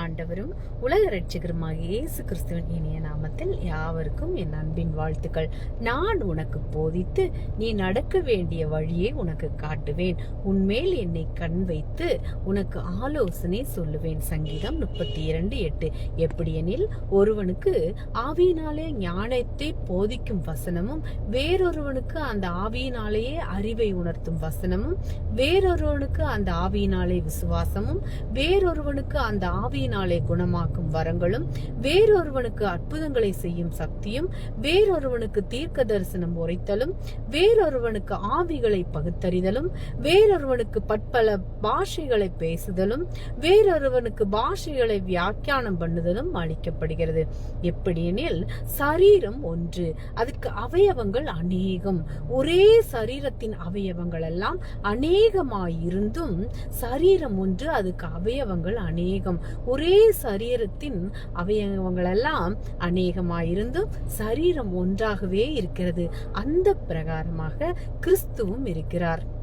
ஆண்டவரும் உலக ரட்சகருமாகிய இயேசு கிறிஸ்துவின் இனிய நாமத்தில் யாவருக்கும் என் அன்பின் வாழ்த்துக்கள். நான் உனக்கு போதித்து நீ நடக்க வேண்டிய வழியை உனக்கு காட்டுவேன். உன்மேல் என்னை கண் வைத்து உனக்கு ஆலோசனை சொல்லுவேன். சங்கீதம் முப்பத்தி இரண்டு எட்டு. எப்படியெனில் ஒருவனுக்கு ஆவியினாலே ஞானத்தை போதிக்கும் வசனமும் வேறொருவனுக்கு அந்த ஆவியினாலேயே அறிவை உணர்த்தும் வசனமும் வேறொருவனுக்கு அந்த ஆவியினாலே விசுவாசமும் வேறொருவனுக்கு அந்த ஆவி ஆவியினாலே குணமாக்கும் வரங்களும் வேறொருவனுக்கு அற்புதங்களை செய்யும் சக்தியும் வேறொருவனுக்கு தீர்க்க தரிசனம் உரைத்தலும் வேறொருவனுக்கு ஆவிகளை பகுத்தறிதலும் வேறொருவனுக்கு பற்பல பாஷைகளை பேசுதலும் வேறொருவனுக்கு பாஷைகளை வியாக்கியானம் பண்ணுதலும் அளிக்கப்படுகிறது. எப்படியெனில் சரீரம் ஒன்று அதற்கு அவயவங்கள் அநேகம். ஒரே சரீரத்தின் அவயவங்கள் எல்லாம் அநேகமாயிருந்தும் சரீரம் ஒன்று அதுக்கு அவயவங்கள் அநேகம். ஒரே சரீரத்தின் அவயவங்களெல்லாம் அநேகமாயிருந்தும் சரீரம் ஒன்றாகவே இருக்கிறது. அந்த பிரகாரமாக கிறிஸ்துவும் இருக்கிறார்.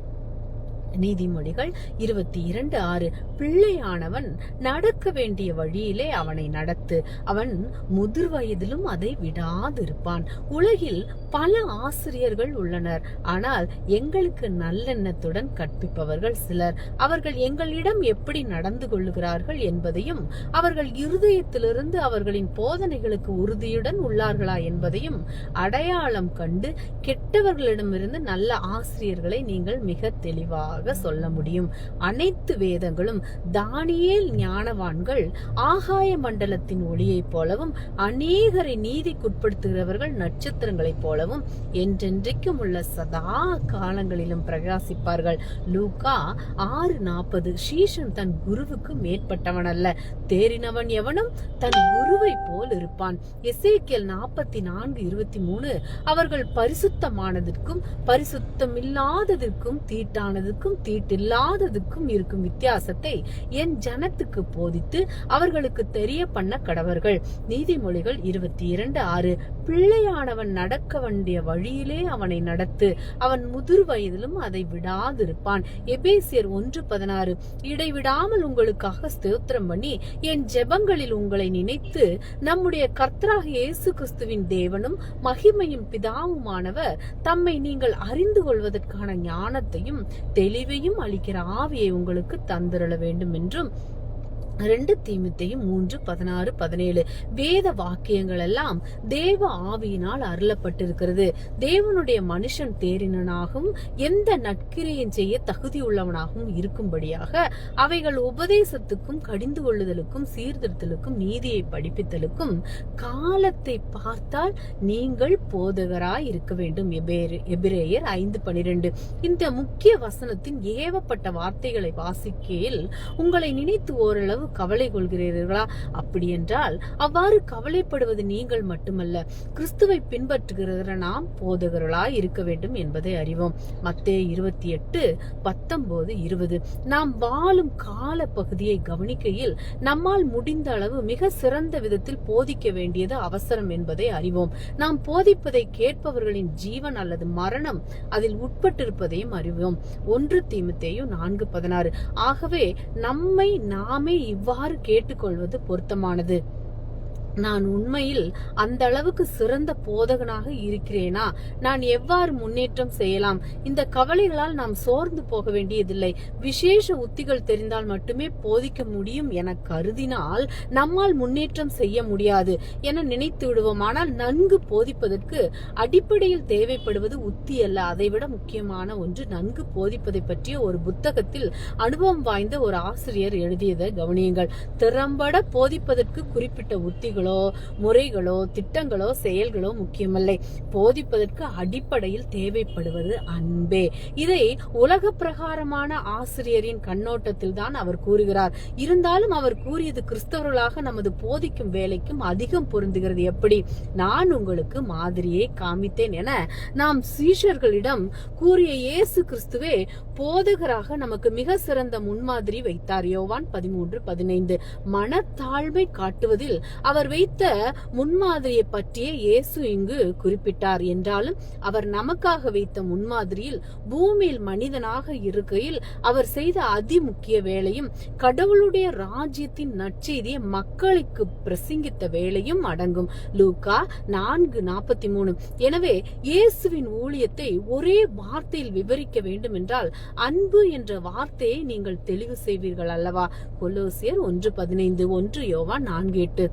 நீதிமொழிகள் இருபத்தி இரண்டு ஆறு. பிள்ளையானவன் நடக்க வேண்டிய வழியிலே அவனை நடத்து. அவன் முதிர் வயதிலும் அதை விடாதிருப்பான். உலகில் பல ஆசிரியர்கள் உள்ளனர். ஆனால் எங்களுக்கு நல்லெண்ணத்துடன் கற்பிப்பவர்கள் சிலர். அவர்கள் எங்களிடம் எப்படி நடந்து கொள்ளுகிறார்கள் என்பதையும் அவர்கள் இருதயத்திலிருந்து அவர்களின் போதனைகளுக்கு உறுதியுடன் உள்ளார்களா என்பதையும் அடையாளம் கண்டு கெட்டவர்களிடமிருந்து நல்ல ஆசிரியர்களை நீங்கள் மிக தெளிவாக சொல்ல முடியும். அனைத்து வேதங்களும் தானியேல் ஞானவான்கள் ஆகாய மண்டலத்தின் ஒளியைப் போலவும் அநேகரை நீதிக்குட்படுத்துகிறவர்கள் நட்சத்திரங்களைப் போல போலவும் என்றென்றைக்கும் உள்ள சதா காலங்களிலும் பிரகாசிப்பார்கள். லூகா ஆறு நாற்பது ஸ்ரீஷன் தன் குருவுக்கு மேற்பட்டவன் அல்ல தேறினவன் எவனும் தன் குருவை போல் இருப்பான். எசேக்கியல் நாற்பத்தி நான்கு இருபத்தி மூணு அவர்கள் பரிசுத்தமானதற்கும் பரிசுத்தமில்லாததற்கும் தீட்டானதுக்கும் தீட்டில்லாததுக்கும் இருக்கும் வித்தியாசத்தை என் ஜனத்துக்கு போதித்து அவர்களுக்கு தெரிய பண்ண கடவர்கள். நீதிமொழிகள் இருபத்தி இரண்டு ஆறு. பிள்ளையானவன் நடக்கவன் வேண்டிய வழியிலே அவனை நடத்து. அவன் முதிர் வயதிலும் அதை விடாதிருப்பான். எபேசியர் ஒன்று பதினாறு இடைவிடாமல் உங்களுக்காக ஸ்தோத்திரம் பண்ணி என் ஜெபங்களில் உங்களை நினைத்து நம்முடைய கர்த்தராக இயேசு கிறிஸ்துவின் தேவனும் மகிமையும் பிதாவுமானவர் தம்மை நீங்கள் அறிந்து கொள்வதற்கான ஞானத்தையும் தெளிவையும் அளிக்கிற ஆவியை உங்களுக்கு தந்திரள வேண்டும் என்றும் ரெண்டு தீமித்தையும் மூன்று பதினாறு பதினேழு வேத வாக்கியங்கள் எல்லாம் தேவ ஆவியினால் அருளப்பட்டிருக்கிறது. தேவனுடைய மனுஷன் தேறினனாகவும் எந்த நட்கிரையும் செய்ய தகுதி உள்ளவனாகவும் இருக்கும்படியாக அவைகள் உபதேசத்துக்கும் கடிந்து கொள்ளுதலுக்கும் சீர்திருத்தலுக்கும் நீதியை படிப்பித்தலுக்கும் காலத்தை பார்த்தால் நீங்கள் போதகராய் இருக்க வேண்டும். எபிரேயர் ஐந்து பனிரெண்டு. இந்த முக்கிய வசனத்தின் ஏவப்பட்ட வார்த்தைகளை வாசிக்கையில் உங்களை நினைத்து ஓரளவு கவலை கொள்கிறீர்களா? அப்படி என்றால் அவ்வாறு கவலைப்படுவது நீங்கள் மட்டுமல்ல கிறிஸ்துவை பின்பற்றுகிற நாம் போதகர்களாய் இருக்க வேண்டும் என்பதை அறிவோம். மத்தே இருபத்தி எட்டு பத்தொன்பது இருபது. நாம் வாழும் கால பகுதியை கவனிக்கையில் நம்மால் முடிந்த அளவு மிக சிறந்த விதத்தில் போதிக்க வேண்டியது அவசரம் என்பதை அறிவோம். நாம் போதிப்பதை கேட்பவர்களின் ஜீவன் அல்லது மரணம் அதில் உட்பட்டிருப்பதையும் அறிவோம். ஒன்று தீமத்தேயும் நான்கு பதினாறு. ஆகவே நம்மை நாமே இவ்வாறு கேட்டுக்கொள்வது பொருத்தமானது. நான் உண்மையில் அந்த அளவுக்கு சிறந்த போதகனாக இருக்கிறேனா? நான் எவ்வாறு முன்னேற்றம் செய்யலாம்? இந்த கவலைகளால் நாம் சோர்ந்து போக வேண்டியதில்லை. விசேஷ உத்திகள் தெரிந்தால் மட்டுமே போதிக்க முடியும் என கருதினால் நம்மால் முன்னேற்றம் செய்ய முடியாது என நினைத்து விடுவோம். ஆனால் நன்கு போதிப்பதற்கு அடிப்படையில் தேவைப்படுவது உத்தி அல்ல. அதைவிட முக்கியமான ஒன்று நன்கு போதிப்பதை பற்றிய ஒரு புத்தகத்தில் அனுபவம் வாய்ந்த ஒரு ஆசிரியர் எழுதியதை கவனியுங்கள். திறம்பட போதிப்பதற்கு குறிப்பிட்ட உத்திகள் முறைகளோ திட்டங்களோ செயல்களோ முக்கியமில்லை. போதிப்பதற்கு அடிப்படையில் தேவைப்படுவது அன்பே. இதை உலக பிரகாரமான ஆசிரியரின் கண்ணோட்டத்தில் தான் அவர் கூறுகிறார். இருந்தாலும் அவர் கூறியது கிறிஸ்தவர்களாக நமது போதிக்கும் வேலைக்கும் அதிகம் பொருந்துகிறது. எப்படி? நான் உங்களுக்கு மாதிரியை காமித்தேன் என நாம் சீஷர்களிடம் கூறிய இயேசு கிறிஸ்துவே போதகராக நமக்கு மிக சிறந்த முன்மாதிரி வைத்தார். யோவான் பதிமூன்று பதினைந்து. மனத்தாழ்மை காட்டுவதில் அவர் வைத்த முன்மாதிரியை பற்றிய இயேசு இங்கு குறிப்பிட்டார். என்றாலும் அவர் நமக்காக வைத்த முன்மாதிரியில் பூமியில் மனிதனாக இருக்கையில் அவர் செய்த அதிமுக்கிய வேலையும் கடவுளுடைய ராஜ்யத்தின் நற்செய்தியை மக்களுக்கு பிரசங்கித்த வேலையும் அடங்கும். லூகா நான்கு நாற்பத்தி மூணு. எனவே இயேசுவின் ஊழியத்தை ஒரே வார்த்தையில் விவரிக்க வேண்டும் என்றால் அன்பு என்ற வார்த்தையை நீங்கள் தெளிவு செய்வீர்கள் அல்லவா? கொலோசியர் ஒன்று பதினைந்து ஒன்று யோவா நான்கு எட்டு.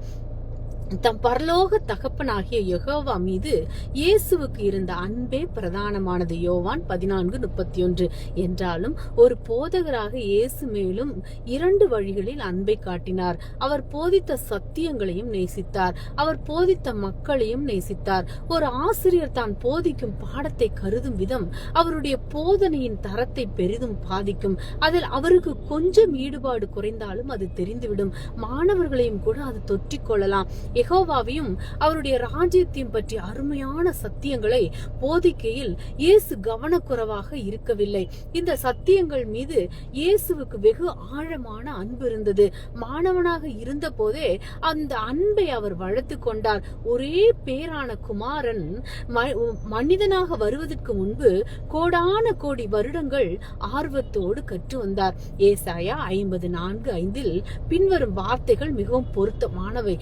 தம் பரலோக தகப்பனாகிய யகோவா மீது இயேசுவுக்கு இருந்த அன்பே பிரதானமானது. யோவான் பதினான்கு முப்பத்தி ஒன்று என்றாலும் ஒரு போதகராக இயேசு மேலும் இரண்டு வழிகளில் அன்பை காட்டினார். அவர் போதித்த சத்தியங்களையும் நேசித்தார். அவர் போதித்த மக்களையும் நேசித்தார். ஒரு ஆசிரியர் தான் போதிக்கும் பாடத்தை கருதும் விதம் அவருடைய போதனையின் தரத்தை பெரிதும் பாதிக்கும். அதில் அவருக்கு கொஞ்சம் ஈடுபாடு குறைந்தாலும் அது தெரிந்துவிடும். மாணவர்களையும் கூட அது தொற்றிக் கொள்ளலாம் எகோவாவையும் அவருடைய ராஜ்யத்தையும் பற்றிய அருமையான சத்தியங்களை போதிக்கையில் இயேசு கவனக்குறைவாக இருக்கவில்லை. இந்த சத்தியங்கள் மீது இயேசுவுக்கு வெகு ஆழமான அன்பு இருந்தது. மாணவனாக இருந்த போதே அந்த அன்பை அவர் வளர்த்து கொண்டார். ஒரே பேரான குமாரன் ம- மனிதனாக வருவதற்கு முன்பு கோடான கோடி வருடங்கள் ஆர்வத்தோடு கற்று வந்தார். ஏசாயா ஐம்பது நான்கு ஐந்தில் பின்வரும் வார்த்தைகள் மிகவும் பொருத்தமானவை.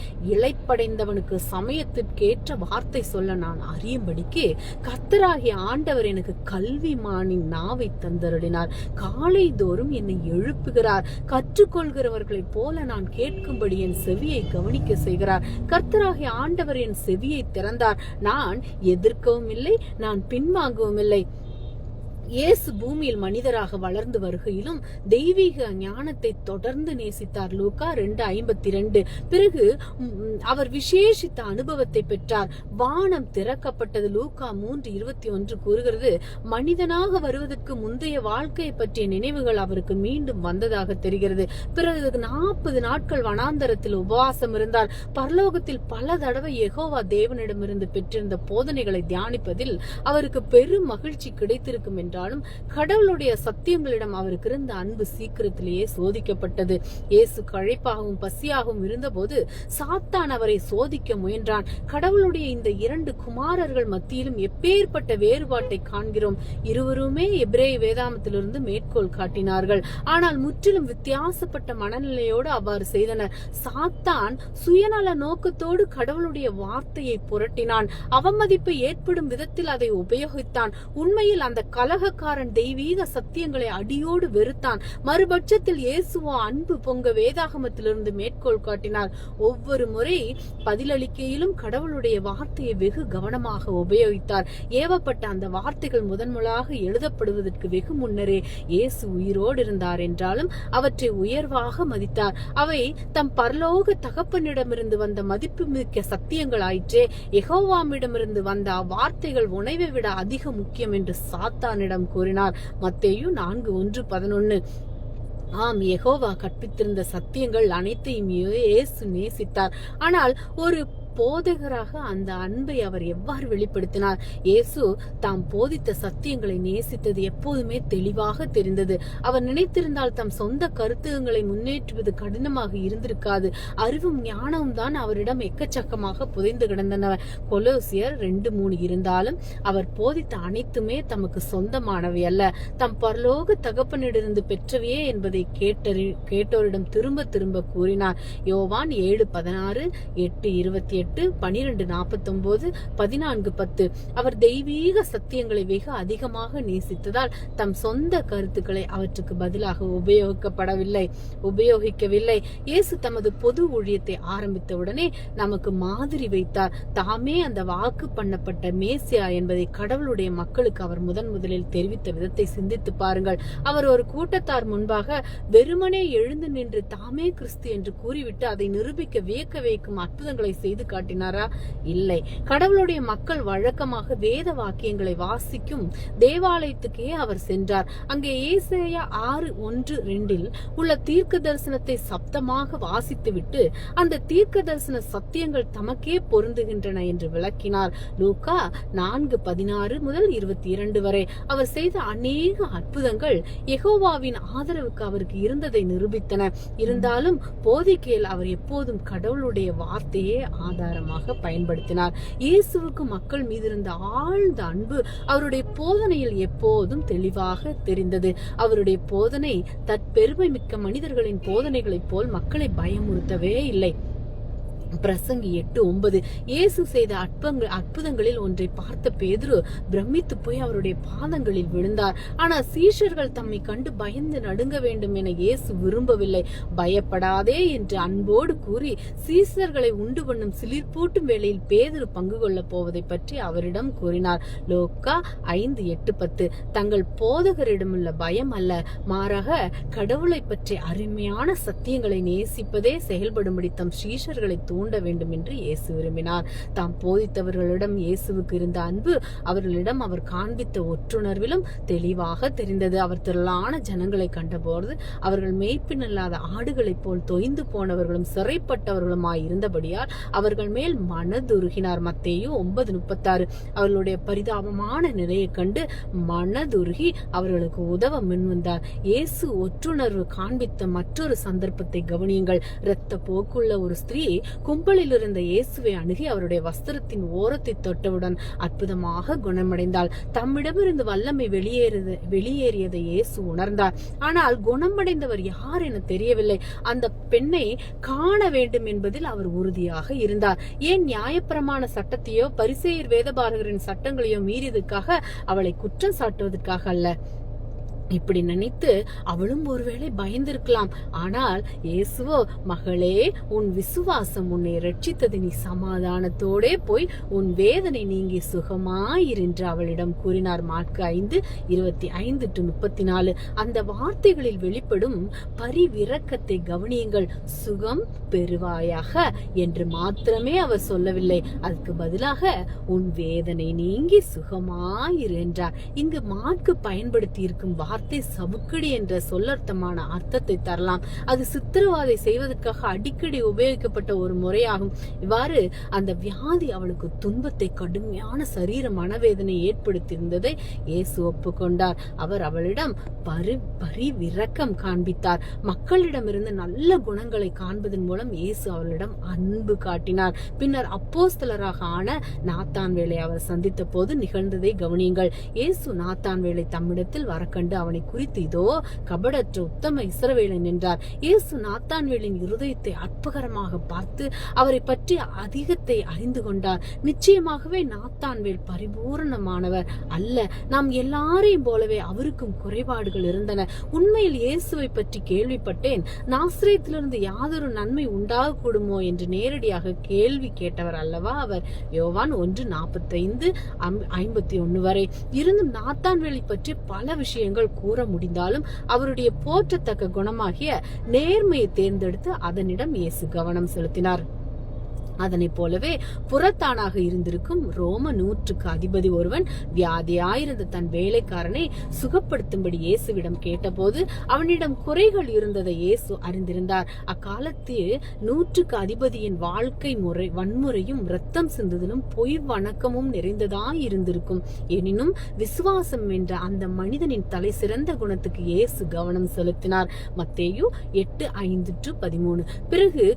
இளைப்படைந்தவனுக்கு சமயத்திற்கேற்ற வார்த்தை சொல்ல நான் அறியும்படிக்கு கத்தராகிய ஆண்டவர் எனக்கு கல்விமானின் நாவை தந்தருளினார். காலை தோறும் என்னை எழுப்புகிறார். கற்றுக்கொள்கிறவர்களைப் போல நான் கேட்கும்படி என் செவியை கவனிக்க செய்கிறார். கர்த்தராகிய ஆண்டவர் என் செவியை திறந்தார். நான் எதிர்க்கவும் இல்லை நான் பின்வாங்கவும் இல்லை. இயேசு பூமியில் மனிதராக வளர்ந்து வருகையிலும் தெய்வீக ஞானத்தை தொடர்ந்து நேசித்தார். லூக்கா ரெண்டு ஐம்பத்தி ரெண்டு பிறகு அவர் விசேஷித்த அனுபவத்தை பெற்றார். வானம் திறக்கப்பட்டது. லூக்கா மூன்று இருபத்தி ஒன்று கூறுகிறது மனிதனாக வருவதற்கு முந்தைய வாழ்க்கையை பற்றிய நினைவுகள் அவருக்கு மீண்டும் வந்ததாக தெரிகிறது. பிறகு நாற்பது நாட்கள் வனாந்தரத்தில் உபவாசம் இருந்தார். பரலோகத்தில் பல தடவை எகோவா தேவனிடமிருந்து பெற்றிருந்த போதனைகளை தியானிப்பதில் அவருக்கு பெரும் மகிழ்ச்சி கிடைத்திருக்கும் என்றாலும் கடவுளுடைய சத்தியங்களிடம் அவருக்கு இருந்த அன்பு சீக்கிரத்திலேயே சோதிக்கப்பட்டது. இயேசு கழைப்பாகவும் பசியாகவும் இருந்தபோது சாத்தான் அவரை சோதிக்க முயன்றான். கடவுளுடைய இந்த இரண்டு குமாரர்கள் மத்தியிலும் எப்பேற்பட்ட வேறுபாட்டை காண்கிறோம். இருவருமே எப்ரேய வேதாமத்திலிருந்து மேற்கோள் காட்டினார்கள். ஆனால் முற்றிலும் வித்தியாசப்பட்ட மனநிலையோடு அவ்வாறு செய்தனர். சாத்தான் சுயநல நோக்கத்தோடு கடவுளுடைய வார்த்தையை புரட்டினான். அவமதிப்பு ஏற்படும் விதத்தில் அதை உபயோகித்தான். உண்மையில் அந்த கலக உலகக்காரன் தெய்வீக சத்தியங்களை அடியோடு வெறுத்தான். மறுபட்சத்தில் இயேசுவோ அன்பு பொங்க வேதாகமத்திலிருந்து மேற்கோள் காட்டினார். ஒவ்வொரு முறை பதிலளிக்கையிலும் கடவுளுடைய வார்த்தையை வெகு கவனமாக உபயோகித்தார். ஏவப்பட்ட அந்த வார்த்தைகள் முதன்முதலாக எழுதப்படுவதற்கு வெகு முன்னரே இயேசு உயிரோடு இருந்தார் என்றாலும் அவற்றை உயர்வாக மதித்தார். அவை தம் பரலோக தகப்பனிடமிருந்து வந்த மதிப்புமிக்க சத்தியங்கள் ஆயிற்றே எகோவாமிடமிருந்து வந்த அவ்வார்த்தைகள் உணவை விட அதிக முக்கியம் என்று சாத்தானிடம் கூறினார். மத்தேயு நான்கு ஒன்று பதினொன்னு. ஆம் எகோவா கற்பித்திருந்த சத்தியங்கள் அனைத்தையும் இயேசு நேசித்தார். ஆனால் ஒரு போதகராக அந்த அன்பை அவர் எவ்வாறு வெளிப்படுத்தினார்? இயேசு தாம் போதித்த சத்தியங்களை நேசித்தது எப்போதுமே தெளிவாக தெரிந்தது. அவர் நினைத்திருந்தால் தம் சொந்த கருத்துகங்களை முன்னேற்றுவது கடினமாக இருந்திருக்காது. அறிவும் ஞானமும் தான் அவரிடம் எக்கச்சக்கமாக புதைந்து கிடந்தன கொலோசியர் ரெண்டு மூணு இருந்தாலும் அவர் போதித்த அனைத்துமே தமக்கு சொந்தமானவை அல்ல. தம் பரலோக தகப்பனிடமிருந்து பெற்றவையே என்பதை கேட்டறி கேட்டோரிடம் திரும்ப திரும்ப கூறினார். யோவான் ஏழு பதினாறு எட்டு இருபத்தி எட்டு பனிரெண்டு நாற்பத்தொன்பது பதினான்கு பத்து. அவர் தெய்வீக சத்தியங்களை வெகு அதிகமாக நேசித்ததால் தம் சொந்த கருத்துக்களை அவற்றுக்கு பதிலாக உபயோகிக்கப்படவில்லை. உபயோகிக்கவில்லை. இயேசு தமது பொது ஊழியத்தை ஆரம்பித்தவுடனே நமக்கு மாதிரி வைத்தார். தாமே அந்த வாக்கு பண்ணப்பட்ட மேசியா என்பதை கடவுளுடைய மக்களுக்கு அவர் முதன் முதலில் தெரிவித்த விதத்தை சிந்தித்து பாருங்கள். அவர் ஒரு கூட்டத்தார் முன்பாக வெறுமனே எழுந்து நின்று தாமே கிறிஸ்து என்று கூறிவிட்டு அதை நிரூபிக்க வியக்க வைக்கும் அற்புதங்களை செய்து காட்டினாரா? இல்லை. கடவுளுடைய மக்கள் வழக்கமாக வேத வாக்கியங்களை வாசிக்கும் தேவாலயத்துக்கே அவர் சென்றார். அங்கே ஏசையா ஆறு ஒன்று ரெண்டில் உள்ள தீர்க்க தரிசனத்தை சப்தமாக வாசித்துவிட்டு அந்த தீர்க்க தரிசன சத்தியங்கள் தமக்கே பொருந்துகின்றன என்று விளக்கினார். லூக்கா நான்கு பதினாறு முதல் இருபத்தி இரண்டு வரை அவர் செய்த அநேக அற்புதங்கள் எகோவாவின் ஆதரவுக்கு அவருக்கு இருந்ததை நிரூபித்தன. இருந்தாலும் போதிக்கையில் அவர் எப்போதும் கடவுளுடைய வார்த்தையே ஆதார் ஆதாரமாக பயன்படுத்தினார். இயேசுவுக்கு மக்கள் மீது இருந்த ஆழ்ந்த அன்பு அவருடைய போதனையில் எப்போதும் தெளிவாக தெரிந்தது. அவருடைய போதனை தற்பெருமை மிக்க மனிதர்களின் போதனைகளைப் போல் மக்களை பயமுறுத்தவே இல்லை. பிரசங்கி எட்டு ஒன்பது. இயேசு செய்த அற்பங்கள் அற்புதங்களில் ஒன்றை பார்த்த பேதுரு பிரமித்து போய் அவருடைய பாதங்களில் விழுந்தார். ஆனால் சீஷர்கள் தம்மை கண்டு பயந்து நடுங்க வேண்டும் என இயேசு விரும்பவில்லை. பயப்படாதே என்று அன்போடு கூறி சீசர்களை உண்டு பண்ணும் சிலிர்ப்பூட்டும் வேளையில் பேதுரு பங்கு கொள்ளப் போவதை பற்றி அவரிடம் கூறினார். லோக்கா ஐந்து எட்டு பத்து. தங்கள் போதகரிடமுள்ள பயம் அல்ல. மாறாக கடவுளை பற்றி அருமையான சத்தியங்களை நேசிப்பதே செயல்படும்படி தம் சீஷர்களை தூண்ட வேண்டும் என்று இயேசு விரும்பினார். தாம் போதித்தவர்களிடம் இயேசுவுக்கு இருந்த அன்பு அவர்களிடம் அவர் காண்பித்த ஒற்றுணர்விலும் தெளிவாக தெரிந்தது. அவர் திரளான ஜனங்களை கண்டபோது அவர்கள் மேய்ப்பினில்லாத ஆடுகளைப் போல் தொய்ந்து போனவர்களும் சிறைப்பட்டவர்களுமாய் இருந்தபடியால் அவர்கள் மேல் மனதுருகினார். மத்தேயு ஒன்பது முப்பத்தாறு. அவர்களுடைய பரிதாபமான நிலையை கண்டு மனதுருகி அவர்களுக்கு உதவ முன்வந்தார் இயேசு ஒற்றுணர்வு காண்பித்த மற்றொரு சந்தர்ப்பத்தை கவனியுங்கள். இரத்த போக்குள்ள ஒரு ஸ்திரீ கும்பலில் இருந்த இயேசுவை அணுகி அவருடைய வஸ்திரத்தின் ஓரத்தை தொட்டவுடன் அற்புதமாக குணமடைந்தாள். தம்மிடமிருந்து வல்லமை வெளியேறது வெளியேறியதை இயேசு உணர்ந்தார். ஆனால் குணமடைந்தவர் யார் என தெரியவில்லை. அந்த பெண்ணை காண வேண்டும் என்பதில் அவர் உறுதியாக இருந்தார். ஏன் நியாயப்பிரமாண சட்டத்தையோ பரிசெயர் வேதபாரகரின் சட்டங்களையோ மீறியதுக்காக அவளை குற்றம் சாட்டுவதற்காக அல்ல? இப்படி நினைத்து அவளும் ஒருவேளை பயந்திருக்கலாம். ஆனால் இயேசுவோ மகளே உன் விசுவாசம் உன்னை ரட்சித்தது நீ சமாதானத்தோடே போய் உன் வேதனை நீங்கி சுகமாயிரு என்று அவளிடம் கூறினார். மார்க்கு ஐந்து இருபத்தி ஐந்து டு முப்பத்தி நாலு அந்த வார்த்தைகளில் வெளிப்படும் பரிவிரக்கத்தை கவனியுங்கள். சுகம் பெறுவாயாக என்று மாத்திரமே அவர் சொல்லவில்லை. அதுக்கு பதிலாக உன் வேதனை நீங்கி சுகமாயிரு என்றார் இங்கு மார்க்கு பயன்படுத்தி இருக்கும் வார்த்தை சவுக்கடி என்ற சொல்லர்த்தமான அர்த்தத்தை தரலாம். அது சித்திரவாதை செய்வதற்காக அடிக்கடி உபயோகிக்கப்பட்ட ஒரு முறையாகும். இவ்வாறு அந்த வியாதி அவளுக்கு துன்பத்தை கடுமையான சரீர மனவேதனை ஏற்படுத்தியிருந்ததை இயேசு ஒப்புக்கொண்டார். அவர் அவளிடம் பரி பரிவிரக்கம் காண்பித்தார். மக்களிடமிருந்து நல்ல குணங்களை காண்பதன் மூலம் இயேசு அவளிடம் அன்பு காட்டினார். பின்னர் அப்போஸ்தலராக ஆன நாத்தான் வேலை அவர் சந்தித்த போது நிகழ்ந்ததை கவனியுங்கள். இயேசு நாத்தான் வேலை தம்மிடத்தில் வரக்கண்டு அவனை குறித்து இதோ கபடற்ற உத்தம இஸ்ரவேலன் என்றார் இயேசு நாத்தான்வேலின் இருதயத்தை அற்பகரமாக பார்த்து அவரை பற்றி அதிகத்தை அறிந்து கொண்டார். நிச்சயமாகவே நாத்தான்வேல் பரிபூரணமானவர் அல்ல. நாம் எல்லாரையும் போலவே அவருக்கும் குறைபாடுகள் இருந்தன. உண்மையில் இயேசுவை பற்றி கேள்விப்பட்டேன். நாசிரியத்திலிருந்து யாதொரு நன்மை உண்டாகக்கூடுமோ என்று நேரடியாக கேள்வி கேட்டவர் அல்லவா அவர்? யோவான் ஒன்று நாற்பத்தைந்து ஐம்பத்தி ஒன்று வரை. இருந்தும் நாத்தான்வேலை பற்றி பல விஷயங்கள் கூற முடிந்தாலும் அவருடைய போற்றத்தக்க குணமாகிய நேர்மையை தேர்ந்தெடுத்து அதனிடம் இயேசு கவனம் செலுத்தினார். அதனைப் போலவே புறத்தானாக இருந்திருக்கும் ரோம நூற்றுக்கு அதிபதி ஒருவன் வியாதியாயிருந்த தன் வேலைக்காரனை சுகப்படுத்தும்படி இயேசுவிடம் கேட்டபோது அவனிடம் குறைகள் இருந்ததை இயேசு அறிந்திருந்தார். அக்காலத்தில் நூற்றுக்கு அதிபதியின் வாழ்க்கை முறை வன்முறையும் ரத்தம் சிந்துதலும் பொய் வணக்கமும் நிறைந்ததாய் இருந்திருக்கும். எனினும் விசுவாசம் என்ற அந்த மனிதனின் தலை சிறந்த குணத்துக்கு இயேசு கவனம் செலுத்தினார். மத்தேயு எட்டு ஐந்து டு பதிமூணு. பிறகு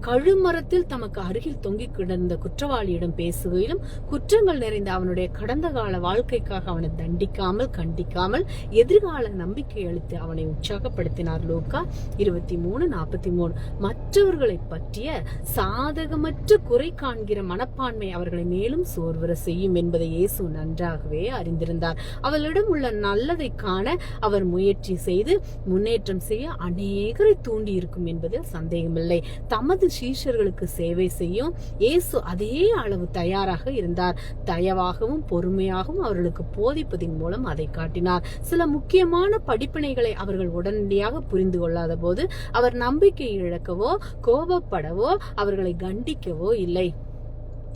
கழுமரத்தில் தமக்கு அருகில் தொங்கிக் கிடந்த குற்றவாளியிடம் பேசுகையிலும் குற்றங்கள் நிறைந்த அவனுடைய கடந்த கால வாழ்க்கைக்காக அவனை தண்டிக்காமல் கண்டிக்காமல் எதிர்கால நம்பிக்கை அளித்து அவனை உற்சாகப்படுத்தினார் லோகா இருபத்தி மூணு நாற்பத்தி மூணு. மற்றவர்களை பற்றிய சாதகமற்ற குறை காண்கிற மனப்பான்மை அவர்களை மேலும் சோர்வர செய்யும் என்பதை இயேசு நன்றாகவே அறிந்திருந்தார். அவளிடம் உள்ள நல்லதை காண அவர் முயற்சி செய்து முன்னேற்றம் செய்ய அநேகரை தூண்டி இருக்கும் என்பதில் சந்தேகமில்லை. தமது தொடர்ந்து சீஷர்களுக்கு சேவை செய்யும் இயேசு அதே அளவு தயாராக இருந்தார். தயவாகவும் பொறுமையாகவும் அவர்களுக்கு போதிப்பதின் மூலம் அதை காட்டினார். சில முக்கியமான படிப்பினைகளை அவர்கள் உடனடியாக புரிந்து கொள்ளாத போது அவர் நம்பிக்கை இழக்கவோ கோபப்படவோ அவர்களை கண்டிக்கவோ இல்லை.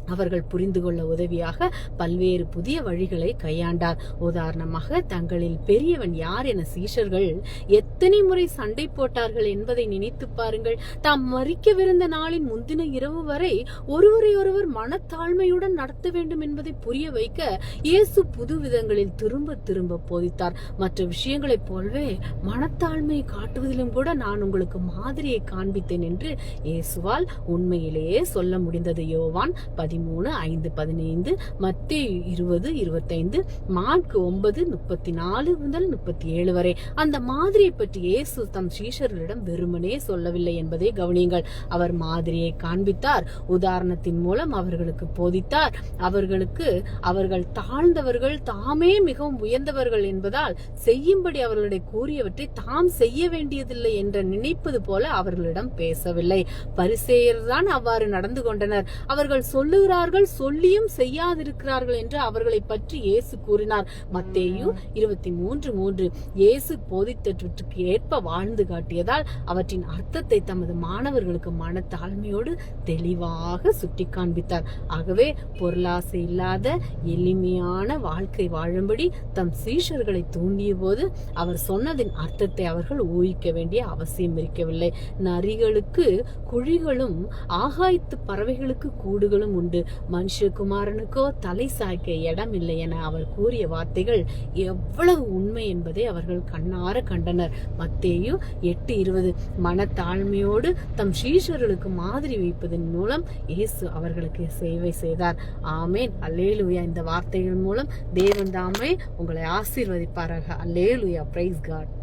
அவர்கள் புரிந்து கொள்ள உதவியாக பல்வேறு புதிய வழிகளை கையாண்டார். உதாரணமாக தங்களில் பெரியவன் யார் என சீஷர்கள் எத்தனை முறை சண்டை போட்டார்கள் என்பதை நினைத்து பாருங்கள். தாம் மறிக்கவிருந்த நாளின் முந்தின இரவு வரை ஒருவரை ஒருவர் மனத்தாழ்மையுடன் நடத்த வேண்டும் என்பதை புரிய வைக்க இயேசு புது விதங்களில் திரும்ப திரும்ப போதித்தார். மற்ற விஷயங்களைப் போலவே மனத்தாழ்மையை காட்டுவதிலும் கூட நான் உங்களுக்கு மாதிரியை காண்பித்தேன் என்று இயேசுவால் உண்மையிலேயே சொல்ல முடிந்தது. யோவான் பதிமூணு ஐந்து பதினைந்து மத்திய இருபது இருபத்தைந்து மார்க் ஒன்பது முப்பத்தி நாலு முதல் முப்பத்தி ஏழு வரை. அந்த மாதிரியை பற்றி இயேசு தம் சீஷர்களிடம் வெறுமனே சொல்லவில்லை என்பதை கவனியுங்கள். அவர் மாதிரியை காண்பித்தார். உதாரணத்தின் மூலம் அவர்களுக்கு போதித்தார். அவர்களுக்கு அவர்கள் தாழ்ந்தவர்கள் தாமே மிகவும் உயர்ந்தவர்கள் என்பதால் செய்யும்படி அவர்களுடைய கூறியவற்றை தாம் செய்ய வேண்டியதில்லை என்ற நினைப்பது போல அவர்களிடம் பேசவில்லை. பரிசேயர்தான் அவ்வாறு நடந்து கொண்டனர். அவர்கள் சொல்லு சொல்லுகிறார்கள் சொல்லியும் செய்யாதிருக்கிறார்கள் என்று அவர்களை பற்றி இயேசு கூறினார். மத்தேயு இருபத்தி மூன்று. மூன்று இயேசு போதித்தற்றுக்கு ஏற்ப வாழ்ந்து காட்டியதால் அவற்றின் அர்த்தத்தை தமது மாணவர்களுக்கு மனத்தாழ்மையோடு தெளிவாக சுட்டி காண்பித்தார் ஆகவே பொருளாசை இல்லாத எளிமையான வாழ்க்கை வாழும்படி தம் சீஷர்களை தூண்டிய போது அவர் சொன்னதின் அர்த்தத்தை அவர்கள் ஊகிக்க வேண்டிய அவசியம் இருக்கவில்லை. நரிகளுக்கு குழிகளும் ஆகாயத்து பறவைகளுக்கு கூடுகளும் உண்டு. மனுஷகுமாரனுக்கோ தலை சாய்க்க இடம் இல்லை என அவர் கூறிய வார்த்தைகள் எவ்வளவு உண்மை என்பதை அவர்கள் கண்ணார கண்டனர். மத்தேயு எட்டு இருபது. மனத்தாழ்மையோடு தம் சீஷர்களுக்கு மாதிரி வைப்பதன் மூலம் இயேசு அவர்களுக்கு சேவை செய்தார். ஆமேன். அல்லேலுயா. இந்த வார்த்தைகள் மூலம் தேவன் தாமே உங்களை ஆசீர்வதிப்பாராக. அல்லேலுயா. Price God